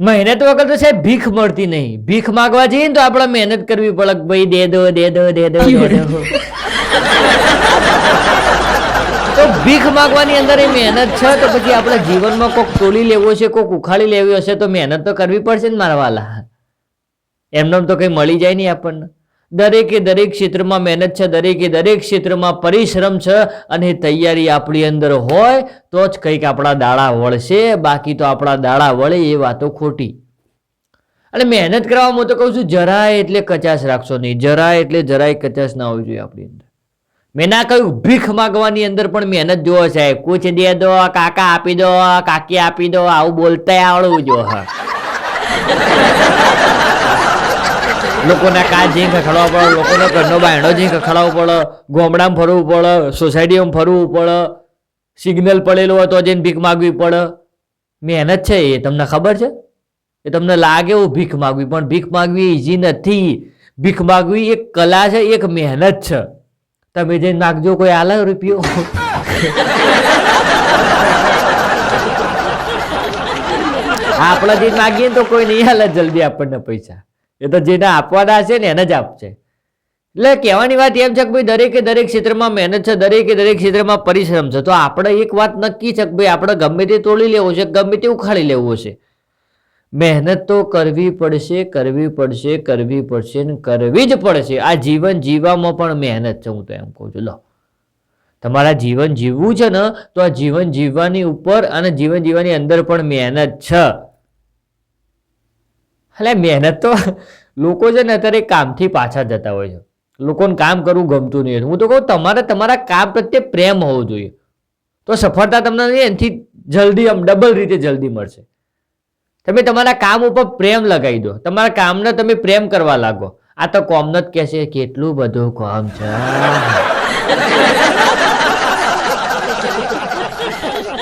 મહેનત વગર તો સાહેબ ભીખ મળતી નહીં. ભીખ માંગવા જઈએ ને તો આપણે મહેનત કરવી પડે ભાઈ દે દો દે દો દે દો, દે તો ભીખ માંગવાની અંદર એ મહેનત છે, તો પછી આપણે જીવનમાં કોક તોલી લેવો છે, કોક ઉખાડી લેવી હશે તો મહેનત તો કરવી પડશે ને મારા વાલા. એમને તો કંઈ મળી જાય નહીં આપણને. દરેકે દરેક ક્ષેત્રમાં મહેનત છે, દરેકે દરેક ક્ષેત્રમાં પરિશ્રમ છે અને તૈયારી આપણી અંદર હોય તો જ કંઈક આપણા દાડા વળશે, બાકી તો આપણા દાડા વળે એ વાતો ખોટી. અને મહેનત કરવામાં હું તો કહું છું, જરાય એટલે કચાશ રાખશો નહીં, જરાય એટલે જરાય કચાશ ના હોવી જોઈએ આપણી અંદર. મેં ના કહ્યું, ભીખ માગવાની અંદર પણ મહેનત જોવો સાહેબ, કુછ દે દો, કાકા આપી દો, કાકી આપી દો, આવું બોલતા આવડવું જો હા. લોકોના કાર જઈને ખખડાવવા પડે, લોકોના ઘરનો બાયણો જઈને ખખડાવવો પડે, ગોમડામાં ફરવું પડે સોસાયટીમાં ફરવું પડે સિગ્નલ પડેલું હોય તો જઈને ભીખ માગવી પડે. મહેનત છે એ, તમને ખબર છે? એ તમને લાગે એવું ભીખ માગવી, પણ ભીખ માગવી ઈઝી નથી. ભીખ માગવી એક કલા છે, એક મહેનત છે. તમે જઈને માગજો કોઈ આલા રૂપિયો. આપણે જઈને માગીએ તો કોઈ નહીં હાલે જલ્દી આપણને પૈસા. એ તો જેને આપવાના હશે ને એને જ આપશે. એટલે કહેવાની વાત એમ છે કે ભાઈ દરેકે દરેક ક્ષેત્રમાં મહેનત છે, દરેકે દરેક ક્ષેત્રમાં પરિશ્રમ છે. તો આપણે એક વાત નક્કી છે કે ભાઈ આપણે ગમે તે તોડી લેવું છે, ગમે તે ઉખાડી લેવું છે. મહેનત તો કરવી પડશે કરવી પડશે કરવી પડશે ને કરવી જ પડશે. આ જીવન જીવવામાં પણ મહેનત છે, હું તો એમ કહું છું. લો. તમારા જીવન જીવવું છે ને, તો આ જીવન જીવવાની ઉપર અને જીવન જીવવાની અંદર પણ મહેનત છે. એટલે મહેનત તો લોકો છે ને અત્યારે કામથી પાછા જતા હોય છે. લોકોને કામ કરવું ગમતું નહીં હું તો કહું, તમારે તમારા કામ પ્રત્યે પ્રેમ હોવો જોઈએ. તો સફળતા તમને નહીં, એનાથી જલ્દી આમ ડબલ રીતે જલ્દી મળશે. તમે તમારા કામ ઉપર પ્રેમ લગાવી દો. તમારા કામને તમે પ્રેમ કરવા લાગો. આ તો કોમનો જ કહેશે, કેટલું બધું કોમ છે.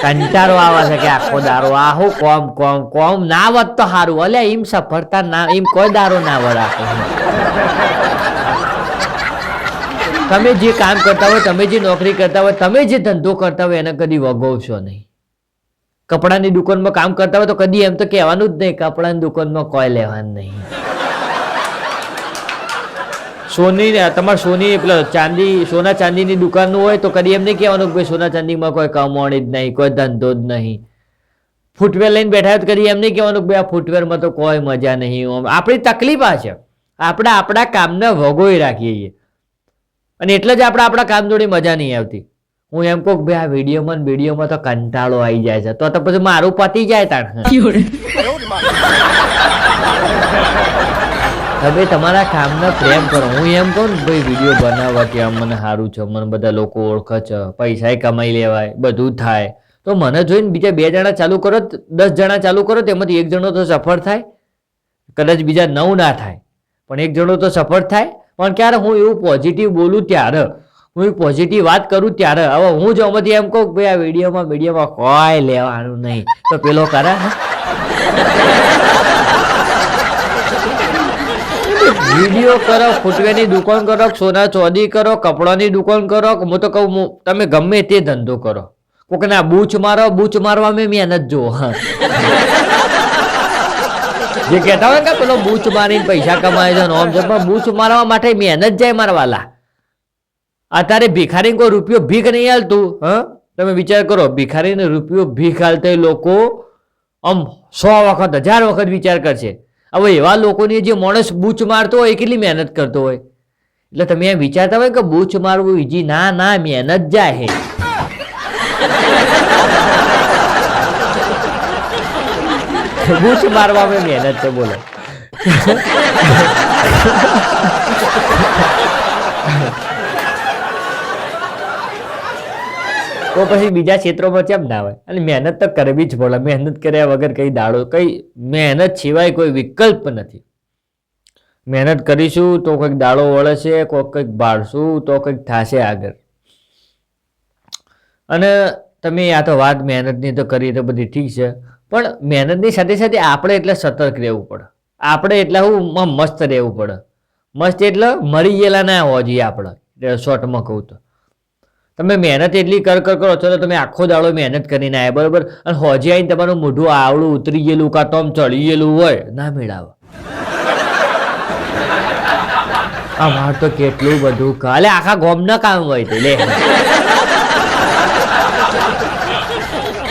કંટાળો આવે છે કે આખો દારો આ હું કોમ કોમ કોમ, ના વત તો સારું અલે, એમ સફળતા ના, એમ કોઈ દારો ના વળાતો તમે જે કામ કરતા હોય, તમે જે નોકરી કરતા હોય, તમે જે ધંધો કરતા હોય, એને કદી વગોવશો નહીં. કપડાની દુકાનમાં કામ કરતા હોય તો કદી એમ તો કહેવાનું જ નહીં, કપડાની દુકાનમાં કોઈ લેવાનું નહીં. સોની તમારે સોની પેલા ચાંદી, સોના ચાંદીની દુકાનનું હોય તો કદી એમ નહીં કહેવાનું કે સોના ચાંદીમાં કોઈ કમાણી જ નહીં, કોઈ ધંધો જ નહીં. ફૂટવેર લઈને બેઠા તો કદી એમ નહીં કહેવાનું કે આ ફૂટવેરમાં તો કોઈ મજા નહીં. આપણી તકલીફ આ છે. આપણે, આપણા કામને વગોઈ રાખીએ છીએ. અને એટલે જ આપણે, આપણા કામ જોડે મજા નહીં આવતી. હું એમ કહું ભાઈ આ વિડીયોમાં વિડીયોમાં તો કંટાળો આવી જાય છે. તો તો પછી મારું પતી જાય તાણ. તમે તમારા કામને પ્રેમ કરો. હું એમ કહું ને, ભાઈ વીડિયો બનાવવા કે આમ મને સારું છે, મને બધા લોકો ઓળખે છે, પૈસાય કમાઈ લેવાય, બધું થાય. તો મને જોઈને બીજા બે જણા ચાલુ કરો દસ જણા ચાલુ કરો તેમાંથી એક જણો તો સફળ થાય. કદાચ બીજા નવ ના થાય. પણ એક જણો તો સફળ થાય. પણ ક્યારે હું એવું પોઝિટિવ બોલું ત્યારે? હું પોઝિટિવ વાત કરું ત્યારે? હવે હું જો આમાંથી એમ કહું ભાઈ, આ વિડીયોમાં વિડીયોમાં કોઈ લેવાનું નહીં. તો પેલો કરે? વીડિયો કરો, ફૂટવેરની દુકાન કરો, સોના ચોદી કરો, કપડાની દુકાન કરો. હું તો કહું તમે ગમે તે ધંધો કરો. કોઈક ના બૂચ મારો, બૂચ મારવા મેં મહેનત જુઓ જે કહેતા હોય કે પેલો બૂચ મારીને પૈસા કમાય છે નોમ છે, પણ બૂચ મારવા માટે મહેનત જાય મારવાલા અત્યારે ભિખારી કોઈ રૂપિયો ભીખ નહીં હાલતું, હ? તમે વિચાર કરો, ભિખારીને રૂપિયો ભીખ હાલતા લોકો આમ સો વખત, હજાર વખત વિચાર કરશે. હવે એવા લોકોની જે માણસ બૂચ મારતો હોય કેટલી મહેનત કરતો હોય? એટલે તમે એમ વિચારતા હોય કે બૂચ મારવું ઈજી ના ના, મહેનત જાય બૂચ મારવામાં મહેનત છે બોલો. તો પછી બીજા ક્ષેત્રોમાં કેમ ના હોય? અને મહેનત તો કરવી જ પડે. મહેનત કર્યા વગર કઈ દાડો, કઈ મહેનત સિવાય કોઈ વિકલ્પ નથી. મહેનત કરીશું તો કંઈક દાડો વળશે, કોઈક કંઈક બાળશું તો કંઈક થશે આગળ. અને તમે આ તો વાત મહેનતની તો કરી તો બધી ઠીક છે. પણ મહેનતની સાથે સાથે આપણે એટલે સતર્ક રહેવું પડે. આપણે એટલે હું મસ્ત રહેવું પડે. મસ્ત એટલે મરી ગયેલા ના હોવા જોઈએ આપણે. શોર્ટમાં કહું તો. તમે મહેનત એટલી કર કર કરો છો તો તમે આખો દાડો મહેનત કરીને આવ્યા, બરોબર? અને હોજે આવીને તમારું મોઢું આવડું ઉતરી ગયેલું કાં તો આમ ચડી ગયેલું હોય, ના મેળાવ. અમાર તો કેટલું બધું કાલે આખા ગોમના કામ હોય તે, લે.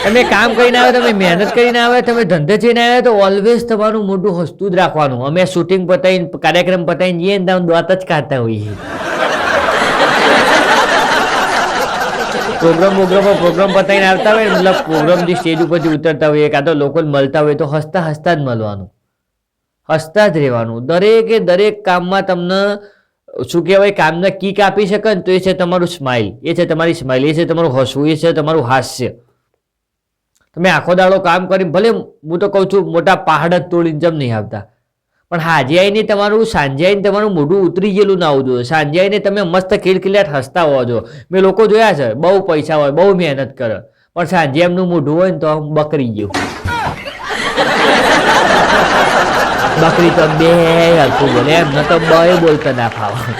તમે કામ કરીને આવે તમે મહેનત કરીને આવે તમે ધંધે જઈને આવે તો ઓલવેઝ તમારું મોઢું હસતું જ રાખવાનું. અમે શૂટિંગ પતાવીને, કાર્યક્રમ પતાવીને જઈએ ને તમે દાંત જ કાઢતા હોઈએ. પ્રોગ્રામ પ્રોગ્રામમાં પ્રોગ્રામ પતાવીને આવતા હોય મતલબ પ્રોગ્રામ સ્ટેજ ઉપરથી ઉતરતા હોય કાં તો લોકોને મળતા હોય, તો હસતા હસતા જ મળવાનું. હસતા જ રહેવાનું. દરેકે દરેક કામમાં તમને, શું કહેવાય, કામને કીક આપી શકે ને, તો એ છે તમારું સ્માઇલ એ છે તમારી સ્માઇલ એ છે તમારું હસવું. એ છે તમારું હાસ્ય. તમે આખો દાડો કામ કરી ભલે હું તો કહું છું, મોટા પહાડ જ તોડીને જમ નહીં આવતા. પણ હાજે આવીને તમારું, સાંજે આવીને તમારું મોઢું ઉતરી ગયેલું ના આવવું જોઈએ સાંજે આવીને તમે મસ્ત ખીલખીલાટ હસતા હોવા જો મેં લોકો જોયા છે, બહુ પૈસા હોય, બહુ મહેનત કરે. પણ સાંજે એમનું મોઢું હોય ને તો આમ બકરી ગયું બકરી તો બે હલકું બોલે એમને તો બે બોલતા ના ફાવે.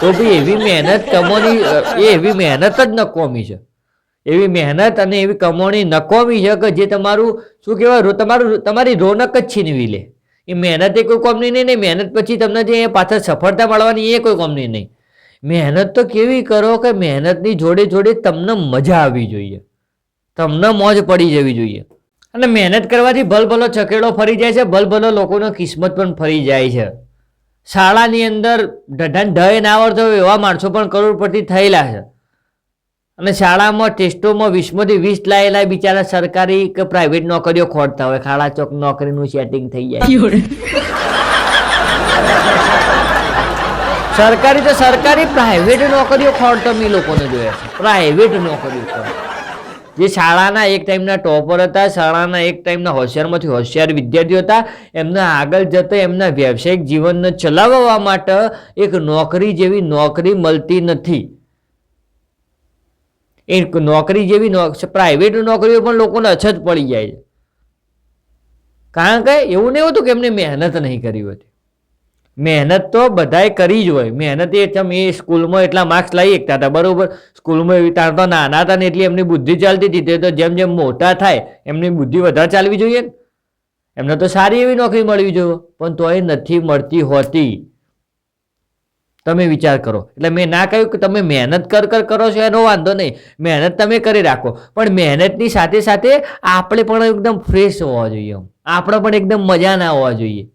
તો ભાઈ એવી મહેનત કમોની એ એવી મહેનત જ ન કોમી છે. એવી મહેનત અને એવી કમાણી નકોમી છે કે જે તમારું, શું કહેવાય તમારું, તમારી રોનક જ છીનવી લે. એ મહેનત એ કોઈ કોમની નહીં નહીં મહેનત પછી તમને જે પાછળ સફળતા મળવાની એ કોઈ કોમની નહીં. મહેનત તો કેવી કરો કે મહેનતની જોડે જોડે તમને મજા આવવી જોઈએ. તમને મોજ પડી જવી જોઈએ. અને મહેનત કરવાથી ભલભલો છકેડો ફરી જાય છે, ભલભલો લોકોનો કિસ્મત પણ ફરી જાય છે. શાળાની અંદર ઢઢાન ઢય ના આવડતો હોય એવા માણસો પણ કરોડપતિ થયેલા છે. અને શાળામાં ટેસ્ટોમાં વીસમાંથી વીસ લાયેલા બિચારા સરકારી કે પ્રાઇવેટ નોકરીઓ ખોટતા હોય. ખાડા ચોક નોકરીનું સેટિંગ થઈ જાય. સરકારી તો સરકારી પ્રાઇવેટ નોકરીઓ ખોડતો મેં લોકોને જોયા છે. પ્રાઇવેટ નોકરીઓ જે શાળાના એક ટાઈમના ટોપર હતા શાળાના એક ટાઈમના હોશિયારમાંથી હોશિયાર વિદ્યાર્થીઓ હતા એમના આગળ જતા એમના વ્યવસાયિક જીવનને ચલાવવા માટે એક નોકરી જેવી નોકરી મળતી નથી. એ નોકરી જેવી પ્રાઇવેટ નોકરીઓ પણ લોકોને અછત પડી જાય છે. કારણ કે એવું નહીં હોતું કે એમને મહેનત નહીં કરી હોતી મહેનત તો બધાએ કરી જ હોય. મહેનત એ ચમ એ સ્કૂલમાં એટલા માર્ક્સ લાવી એકતા હતા, બરાબર? સ્કૂલમાં એવી તાર તો નાના હતા ને એટલી એમની બુદ્ધિ ચાલતી હતી. તે તો જેમ જેમ મોટા થાય, એમની બુદ્ધિ વધારે ચાલવી જોઈએ ને. એમને તો સારી એવી નોકરી મળવી જોઈએ. પણ તો એ નથી મળતી હોતી. તમે વિચાર કરો. એટલે મેં ના કહ્યું કે તમે મહેનત કર કર કરો છો, એનો વાંધો નહીં. મહેનત તમે કરી રાખો. પણ મહેનતની સાથે સાથે આપણે પણ એકદમ ફ્રેશ હોવા જોઈએ. આપણે પણ એકદમ મજા ના હોવા જોઈએ.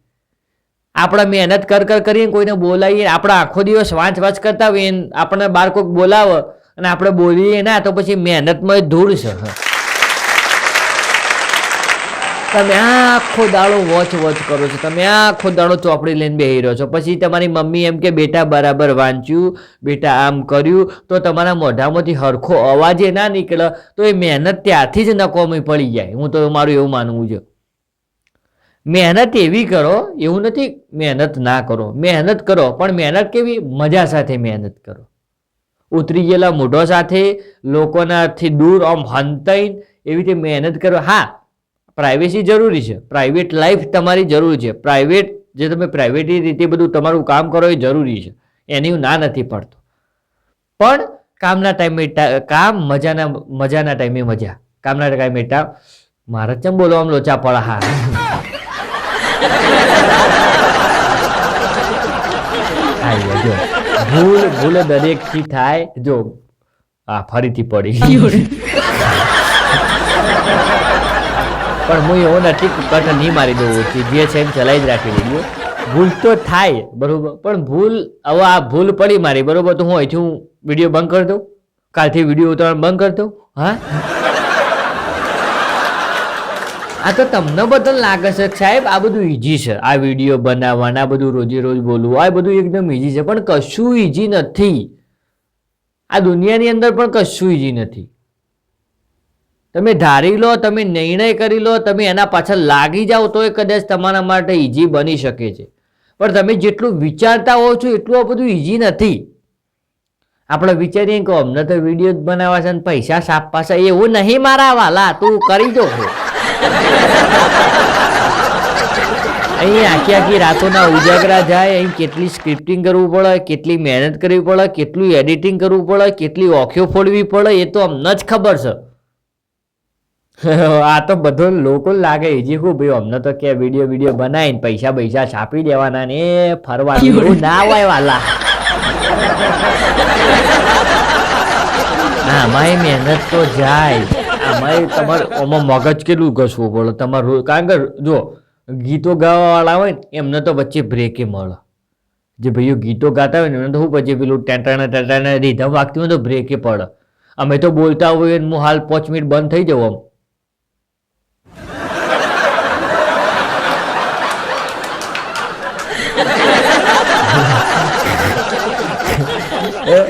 આપણે મહેનત કર કર કરીએ કોઈને બોલાવીએ, આપણે આખો દિવસ વાંચ વાંચ કરતા હોઈએ, આપણને બાર કોઈક બોલાવે અને આપણે બોલીએ ના, તો પછી મહેનતમાં ધૂળ છે. તમે આખો દાડો વોચ વોચ કરો છો. તમે આખો દાડો ચોપડી લઈને બેહી રહ્યો છો. પછી તમારી મમ્મી એમ કે, બેટા, બરાબર વાંચ્યું, બેટા, આમ કર્યું. તો તમારા મોઢામાંથી હરખો અવાજે ના નીકળે, તો એ મહેનત ત્યાંથી જ નકોમી પડી જાય. હું તો મારું એવું માનવું છે. મહેનત એવી કરો, એવું નથી, મહેનત ના કરો. મહેનત કરો, પણ મહેનત કેવી? મજા સાથે મહેનત કરો. ઉતરી ગયેલા મોઢો સાથે, લોકોનાથી દૂર આમ હંતાઈને એવી રીતે મહેનત કરો. હા પ્રાઇવેસી જરૂરી છે. પ્રાઇવેટ લાઈફ તમારી જરૂરી છે. પ્રાઇવેટ જે તમે પ્રાઇવેટી રીતે બધું તમારું કામ કરો એ જરૂરી છે. એની હું ના નથી પડતો. પણ કામના ટાઈમે કામ મજાના મજાના ટાઈમે મજા. કામના ટાઈમે મારે ચમ બોલો આમ લોચા પડા હા. જો. ભૂલ ભૂલ દરેકથી થાય. જો, આ ફરીથી પડી. પણ હું એવો નથી કટ નહીં મારી દઉં ઓછી જે છે એમ ચલાવી જ રાખી દીધું ભૂલ તો થાય, બરોબર. પણ ભૂલ, હવે આ ભૂલ પડી મારી, બરોબર? તો હું અહીંથી હું વીડિયો બંધ કરી દઉં. કાલથી વીડિયો ઉતારવાનું બંધ કરી દઉં. હા? આ તો તમને બધા લાગે છે સાહેબ, આ બધું ઈઝી છે. આ વીડિયો બનાવવાના બધું રોજે રોજ બોલવું, આ બધું એકદમ ઈઝી છે. પણ કશું ઈઝી નથી. આ દુનિયાની અંદર પણ કશું ઈઝી નથી. તમે ધારી લો, તમે નિર્ણય કરી લો, તમે એના પાછળ લાગી જાઓ તો એ કદાચ તમારા માટે ઇઝી બની શકે છે. પણ તમે જેટલું વિચારતા હો છો, એટલું બધું ઇઝી નથી. આપણે વિચારીએ કે અમને તો વીડિયો જ બનાવવા છે ને પૈસા સાપવા છે એવું નહીં મારા વાલા, તું કરી દો અહીં આખી આખી રાતોના ઉજાગરા જાય, અહીં કેટલી સ્ક્રિપ્ટિંગ કરવું પડે, કેટલી મહેનત કરવી પડે, કેટલું એડિટિંગ કરવું પડે, કેટલી ઓખીઓ ફોડવી પડે, એ તો અમને જ ખબર છે. આ તો બધો લોકો લાગે. હજી હું ભાઈ અમને તો કે વીડિયો વીડિયો બનાવીને પૈસા પૈસા છાપી દેવાના ને ફરવા ના હોય વાલા. આમાંય મહેનત તો જાય. અમારે તમારે આમાં મગજ કેટલું ઘસવું પડે? તમારું કારણ કે જો ગીતો ગાવાવાળા હોય ને એમને તો વચ્ચે બ્રેકે મળે. જે ભાઈઓ ગીતો ગાતા હોય ને એમને તો શું પછી પેલું ટેટાણા ટેટાણા રીધમ વાગતી હોય ને તો બ્રેકે પડે. અમે તો બોલતા હોઈએ હું હાલ પાંચ મિનિટ બંધ થઈ જવું આમ.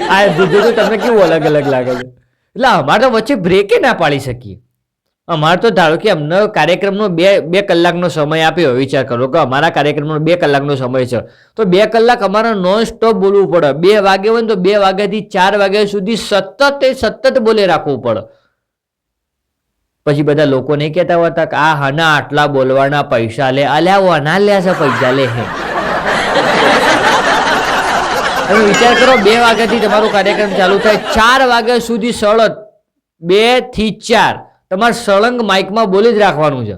આ જુદું તમને કેવું અલગ અલગ લાગે છે? એટલે અમારે તો વચ્ચે બ્રેકે ના પાડી શકીએ. અમારે તો ધારો કે અમને કાર્યક્રમનો બે બે કલાકનો સમય આપ્યો, વિચાર કરો કે અમારા કાર્યક્રમનો બે કલાકનો સમય છે. તો બે કલાક અમારે નોન સ્ટોપ બોલવું પડે. બે વાગે હોય ને તો બે વાગ્યાથી ચાર વાગ્યા સુધી સતત સતત બોલે રાખવું પડે. પછી બધા લોકો નહીં કહેતા હોતા કે આ હના આટલા બોલવાના પૈસા લે અલ્યા વના લ્યા છે પૈસા લે હે. હવે વિચાર કરો, બે વાગ્યાથી તમારો કાર્યક્રમ ચાલુ થાય. ચાર વાગ્યા સુધી સળત બેથી ચાર. તમારે સળંગ માઇકમાં બોલી જ રાખવાનું છે.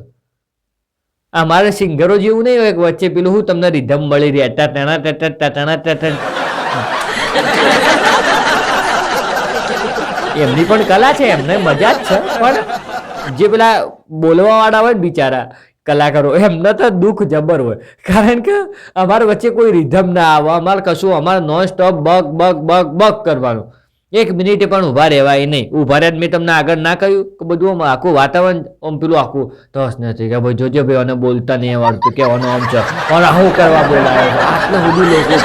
આ મારે સિંગરો જેવું નહીં હોય વચ્ચે પેલું હું તમને રિધમ મળી રહ્યા ટાટાણા ટાટા ટણા ટાટા એમની પણ કલા છે, એમને મજા જ છે. પણ જે પેલા બોલવા વાળા હોય બિચારા કલાકારો એમને તો દુઃખ જબર હોય. કારણ કે અમારા વચ્ચે કોઈ રિધમ ના આવે, અમારે કશું, અમારે નોન સ્ટોપ બગ બગ બગ બગ કરવાનું. એક મિનિટે પણ ઊભા રહેવાય નહીં. ઊભા રહ્યા મેં તમને આગળ ના કહ્યું કે બધું આખું વાતાવરણ આમ પેલું આખું, ધસ નથી કે ભાઈ, જોજો ભાઈ અને બોલતા નહીં આવડતું, કે આનો આમ છે. અને હું કરવા બોલાવે આટલું બધું લોકો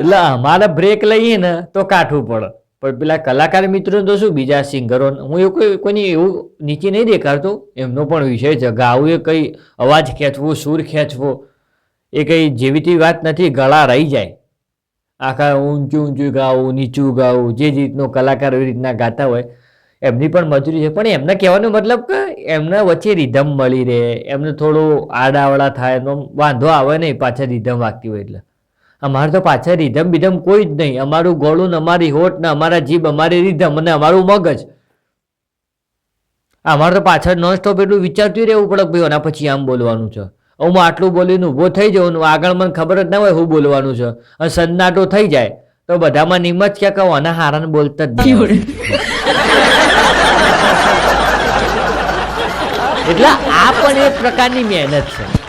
એટલે અમારે બ્રેક લઈએ ને તો કાઠવું પડે. પણ પેલા કલાકાર મિત્રો તો શું, બીજા સિંગરો, હું એવું કોઈ, કોઈની એવું નીચે નહીં દેખાડતો, એમનો પણ વિષય છે, ગાવું એ કંઈ અવાજ ખેંચવો, સૂર ખેંચવો, એ કંઈ જેવી તેવી વાત નથી, ગળા રહી જાય. આખા ઊંચું ઊંચું ગાવું, નીચું ગાવું, જે રીતનો કલાકાર એવી રીતના ગાતા હોય, એમની પણ મજૂરી છે. પણ એમને કહેવાનો મતલબ કે એમના વચ્ચે રિધમ મળી રહે, એમને થોડું આડાવડા થાય એનો વાંધો આવે નહીં પાછળ રિધમ વાગતી હોય એટલે. અમારે તો પાછળ રીધમ બીધમ કોઈ જ નહીં. અમારું ગોળું અમારી હોઠ ને અમારા જીભ અમારી રીધમ અને અમારું મગજ. અમારે તો પાછળ નોન સ્ટોપ એટલું વિચારતું રહેવું પડે ભાઈ અને પછી આમ બોલવાનું છે. હું આટલું બોલીને ઊભો થઈ જવાનું આગળ મને ખબર જ ના હોય હું બોલવાનું છે. અને સન્નાટો થઈ જાય તો બધામાં નિમત ક્યાં કહું? આના હારાને બોલતા જ નહીં. એટલે આ પણ એક પ્રકારની મહેનત છે.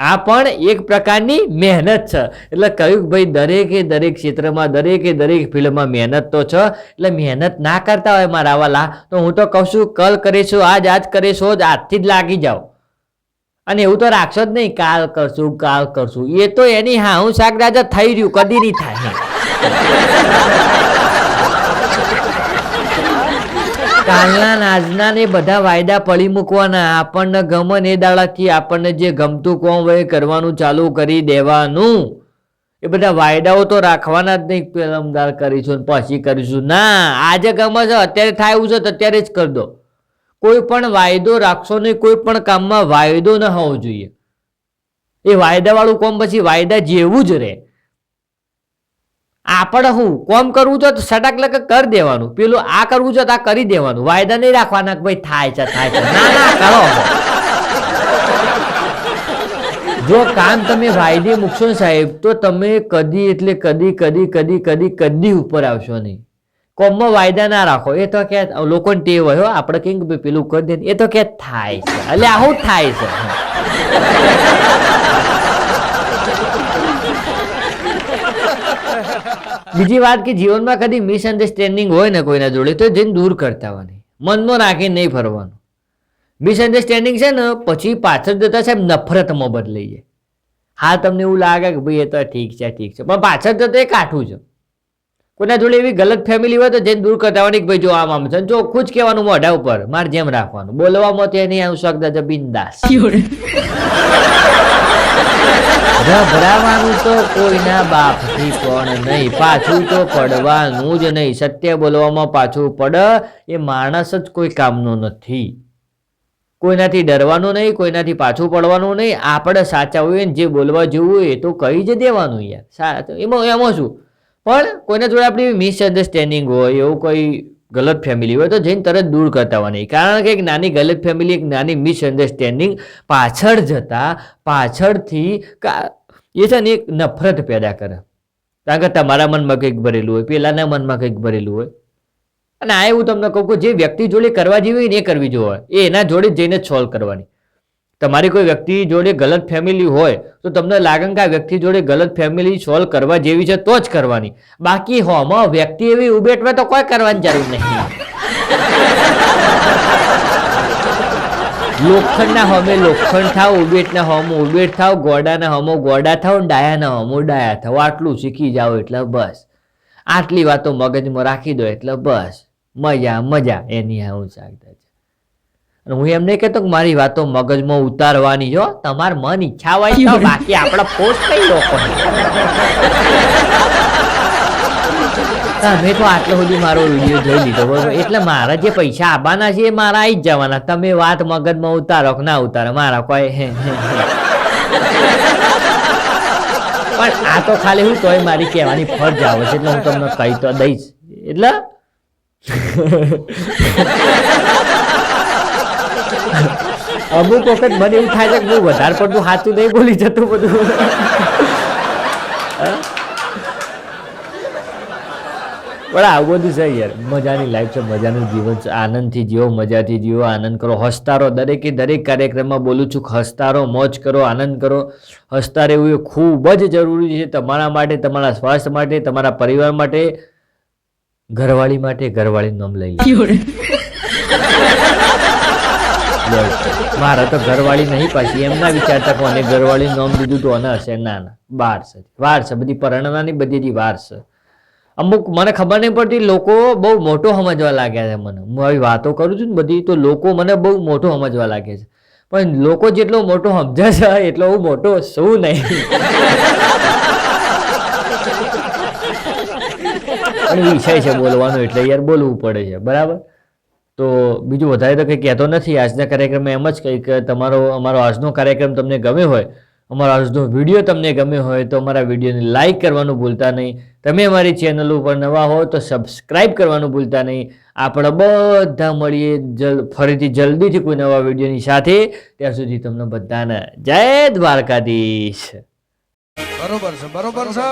આ પણ એક પ્રકારની મહેનત છે. એટલે કહ્યું કે ભાઈ, દરેકે દરેક ક્ષેત્રમાં, દરેકે દરેક ફિલ્ડમાં મહેનત તો છે. એટલે મહેનત ના કરતા હોય મારા વાલા, તો હું તો કહું છું, કલ કરીશું આજ આજ કરીશું જ આજથી જ લાગી જાઓ. અને એવું તો રાખશો જ નહીં, કાલ કરશું કાલ કરશું. એ તો એની હા હું શાક રાજા થઈ રહ્યું, કદી નહીં થાય. કાલના આજના ને બધા વાયદા પડી મૂકવાના. આપણને ગમન એ દાડાથી આપણને જે ગમતું કોમ હોય કરવાનું ચાલુ કરી દેવાનું. એ બધા વાયદાઓ તો રાખવાના જ નહીં. પેલમદાર કરીશું પછી કરીશું. ના, આજે ગમે છે, અત્યારે થાય એવું છે તો અત્યારે જ કરી દો. કોઈ પણ વાયદો રાખશો નહીં, કોઈ પણ કામમાં વાયદો ન હોવો જોઈએ. એ વાયદાવાળું કોમ પછી વાયદા જેવું જ રહે. આપણે હું, કોમ કરવું છે તો સટાક લક કરી દેવાનું. પેલું આ કરવું છે તો આ કરી દેવાનું. વાયદા નહીં રાખવાના કે ભાઈ થાય છે થાય છે. ના ના, કરો. જો કામ તમે વાયદે મૂકશો ને સાહેબ, તો તમે કદી એટલે કદી કદી કદી કદી કદી ઉપર આવશો નહીં. કોમમાં વાયદા ના રાખો. એ તો કે લોકોને ટેવ હોય આપણે કેમ ભાઈ પેલું કરી દે એ તો કે થાય છે. એટલે આવું થાય છે. બીજી વાત કે જીવનમાં કદી મિસઅન્ડરસ્ટેન્ડિંગ હોય ને કોઈના જોડે, તો જઈને દૂર કરતા હોવાની મનમાં રાખીને નહીં ફરવાનું. મિસઅન્ડરસ્ટેન્ડિંગ છે ને, પછી પાછળ જતા સાહેબ નફરતમાં બદલાઈ જાય હા, તમને એવું લાગે કે ભાઈ એ તો ઠીક છે ઠીક છે, પણ પાછળ જતા એ કાઠું છે. કોઈના જોડે એવી ગલત ફેમિલી હોય તો જેને દૂર કરતા હોય કે ભાઈ જો આમ આમ છે જો જ કહેવાનું મોઢા ઉપર, મારે જેમ રાખવાનું. બોલવામાં તે નહીં આવું શકતા બિંદાસ. ગભરાવાનું તો કોઈના બાપથી પણ નહીં. પાછું તો પડવાનું જ નહીં. સત્ય બોલવામાં પાછું પડ. એ માણસ જ કોઈ કામનો નથી. કોઈનાથી ડરવાનું નહીં, કોઈનાથી પાછું પડવાનું નહીં. આપણે સાચા હોઈએ ને જે બોલવા જેવું હોય એ તો કહી જ દેવાનું યાર. એમાં એમાં શું? પણ કોઈના જોડે આપણી મિસઅન્ડરસ્ટેન્ડિંગ હોય, એવું કોઈ ગલત ફેમિલી હોય તો જઈને તરત દૂર કરતા હોય નહીં કારણ કે એક નાની ગલત ફેમિલી એક નાની મિસઅન્ડરસ્ટેન્ડિંગ પાછળ જતા, પાછળથી એ છે ને એક નફરત પેદા કરે. કારણ કે તમારા મનમાં કંઈક ભરેલું હોય, પેલાના મનમાં કંઈક ભરેલું હોય. અને આ એવું તમને કહું કે જે વ્યક્તિ જોડે કરવા જેવી ને એ કરવી જોઈએ એ એના જોડે જઈને સોલ્વ કરવાની. તમારી કોઈ વ્યક્તિ જોડે ગલત ફેમિલી હોય તો તમને લાગે કે આ વ્યક્તિ જોડે ગલત ફેમિલી સોલ્વ કરવા જેવી છે તો જ કરવાની. બાકી હોમાં વ્યક્તિ એવી ઉબેટમાં તો કોઈ કરવાની જરૂર નહીં. લોખંડના હોમે લોખંડ થાવ ઉબેટના હોમો ઉબેટ થાવ ગોડાના હોમો ગોડા થાવ ને ડાયાના હોમો ડાયા થાવ. આટલું શીખી જાઓ એટલે બસ. આટલી વાતો મગજમાં રાખી દો એટલે બસ. મજા મજા. એની આવું ચાલતા અને હું એમ નહીં કહેતો કે મારી વાતો મગજમાં ઉતારવાની જો તમાર મન ઈચ્છા હોય તો બાકી આપણે પોસ્ટ કઈ લોકો તમે તો આટલો સુધી મારો વીડિયો જોઈ લીધો બરોબર. એટલે મારા જે પૈસા આવવાના છે એ મારા આવી જ જવાના. તમે વાત મગજમાં ઉતારો કે ના ઉતારો? મારા કોઈ હે. પણ આ તો ખાલી હું તોય મારી કહેવાની ફરજ આવે છે એટલે હું તમને કહી તો દઈશ. એટલે? અમુક વખત મને એવું થાય છે કે હું વધારે પડતું સાચું નહીં બોલી જતું બધું. પણ આવું બધું છે યાર, મજાની લાઈફ છે, મજાનું જીવન છે, આનંદથી જીવો, મજાથી જીવો, આનંદ કરો. હસતા રહો દરેકે દરેક કાર્યક્રમમાં બોલું છું હસતા રહો મોજ કરો, આનંદ કરો. હસતા રહેવું એ ખૂબ જ જરૂરી છે તમારા માટે, તમારા સ્વાસ્થ્ય માટે, તમારા પરિવાર માટે. ઘરવાળી માટે ઘરવાળી નામ લઈ લો. લે. મારા તો ઘરવાળી નહીં પાછી. એમ ના વિચારતા કોને ઘરવાળી નામ દીધું તો અને હશે. ના ના. વાર છે. વાર છે. બધી પરણવાની બધી વાર છે. અમુક મને ખબર નહીં પડતી, લોકો બહુ મોટો સમજવા લાગ્યા છે મને. હું આવી વાતો કરું છું ને બધી, તો લોકો મને બહુ મોટો સમજવા લાગે છે. પણ લોકો જેટલો મોટો સમજે છે, એટલો હું મોટો શું નહીં. વિષય છે બોલવાનો, એટલે યાર બોલવું પડે છે. બરાબર? તો બીજું વધારે તો કંઈ કહેતો નથી. આજના કાર્યક્રમમાં એમ જ કંઈક તમારો, અમારો આજનો કાર્યક્રમ તમને ગમ્યો હોય, અમારો આજનો વીડિયો તમને ગમ્યો હોય, તો અમારા વિડીયોને લાઈક કરવાનું ભૂલતા નહીં. તમે અમારી ચેનલ ઉપર નવા હો તો સબસ્ક્રાઇબ કરવાનું ભૂલતા નહીં. આપણે બધા મળીએ જલ, ફરીથી જલ્દીથી કોઈ નવા વિડીયોની સાથે. ત્યાં સુધી તમને બધાને જય દ્વારકાધીશ. બરોબર છે બરોબર છે